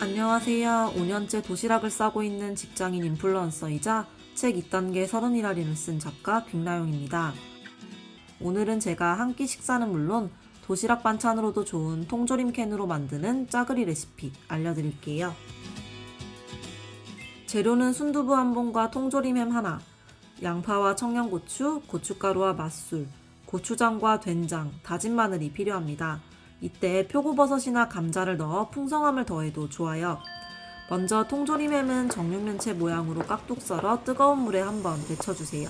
안녕하세요. 5년째 도시락을 싸고 있는 직장인 인플루언서이자 책 2단계 서른이라리를 쓴 작가 빅나영입니다. 오늘은 제가 한 끼 식사는 물론 도시락 반찬으로도 좋은 통조림 캔으로 만드는 짜글이 레시피 알려드릴게요. 재료는 순두부 한 봉과 통조림 햄 하나, 양파와 청양고추, 고춧가루와 맛술, 고추장과 된장, 다진 마늘이 필요합니다. 이때 표고버섯이나 감자를 넣어 풍성함을 더해도 좋아요. 먼저 통조림 햄은 정육면체 모양으로 깍둑 썰어 뜨거운 물에 한번 데쳐주세요.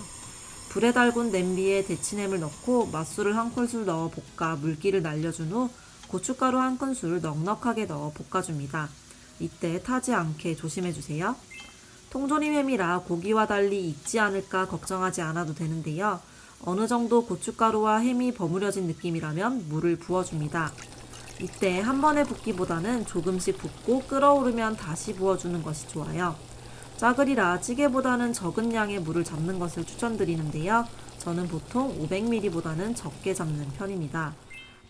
불에 달군 냄비에 데친 햄을 넣고 맛술을 한 큰술 넣어 볶아 물기를 날려준 후 고춧가루 한 큰술 넉넉하게 넣어 볶아줍니다. 이때 타지 않게 조심해주세요. 통조림 햄이라 고기와 달리 익지 않을까 걱정하지 않아도 되는데요. 어느 정도 고춧가루와 햄이 버무려진 느낌이라면 물을 부어줍니다. 이때 한 번에 붓기보다는 조금씩 붓고 끓어오르면 다시 부어주는 것이 좋아요. 짜글이라 찌개보다는 적은 양의 물을 잡는 것을 추천드리는데요. 저는 보통 500ml보다는 적게 잡는 편입니다.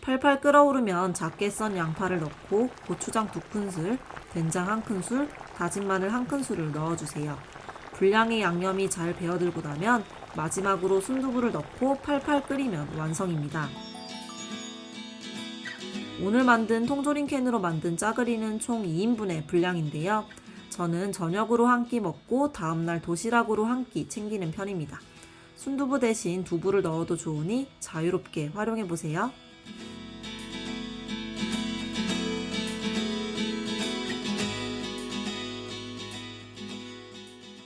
팔팔 끓어오르면 작게 썬 양파를 넣고 고추장 두 큰술, 된장 한 큰술, 다진 마늘 한 큰술을 넣어주세요. 분량의 양념이 잘 배어들고 나면 마지막으로 순두부를 넣고 팔팔 끓이면 완성입니다. 오늘 만든 통조림 캔으로 만든 짜글이는 총 2인분의 분량인데요. 저는 저녁으로 한 끼 먹고 다음날 도시락으로 한 끼 챙기는 편입니다. 순두부 대신 두부를 넣어도 좋으니 자유롭게 활용해 보세요.